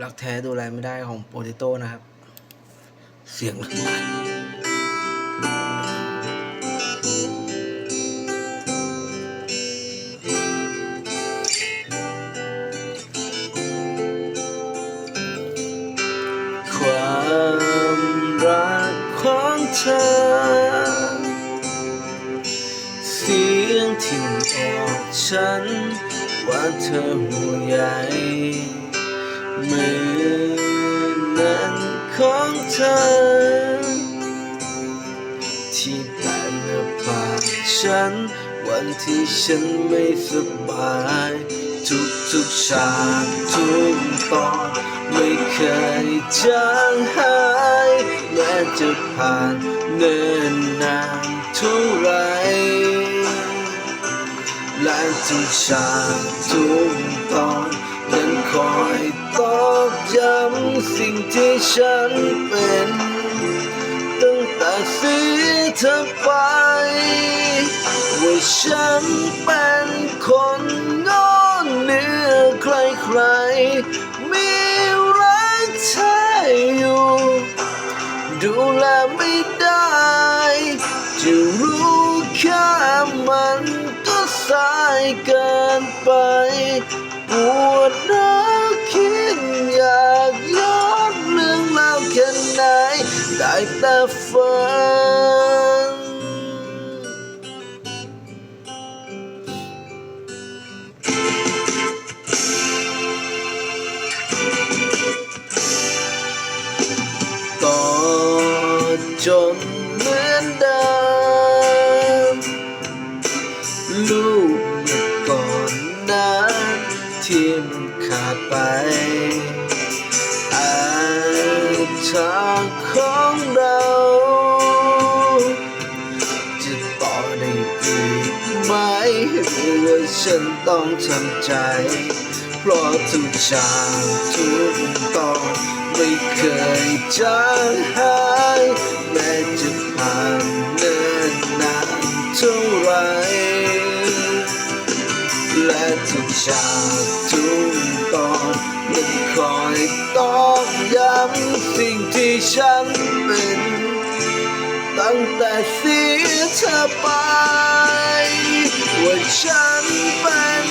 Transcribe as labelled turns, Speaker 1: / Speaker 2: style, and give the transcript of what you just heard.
Speaker 1: รักแท้ดูแลไม่ได้ของโปเตโต้นะครับ เสียงระบายความรักของเธอ เสียงที่บอกฉันว่าเธอห่วงใย มือนั้นของเธอ ที่แตะหน้าผากฉัน วันที่ฉันไม่สบาย ทุกทุกฉากทุกตอนไม่เคยจางหายแม้จะผ่านเนิ่นนานเท่าไรและทุกฉากทุกตอน คอยตอกย้ำสิ่งที่ฉันเป็น ตั้งแต่เสียเธอไป ว่าฉันเป็นคนงอนเหนือใครๆมีรักเธออยู่ ดูแลไม่ได้ จะรู้แค่มันก็สายเกินไป วดร้าวคิดอยากย้อนเรื่องราวแค่ไหนได้แต่ฝันต่อจน ไปอาทางของเราจะต่อได้อีกไหมหรือว่าฉันต้องทำใจ เพราะทุกฉากทุกตอนไม่เคยจางหายแม้จะผ่านเนิ่นนานเท่าไรและทุกฉากทุก ตอนมันคอยตอกย้ำสิ่งที่ฉันเป็น ตั้งแต่เสียเธอไป ว่าฉันเป็น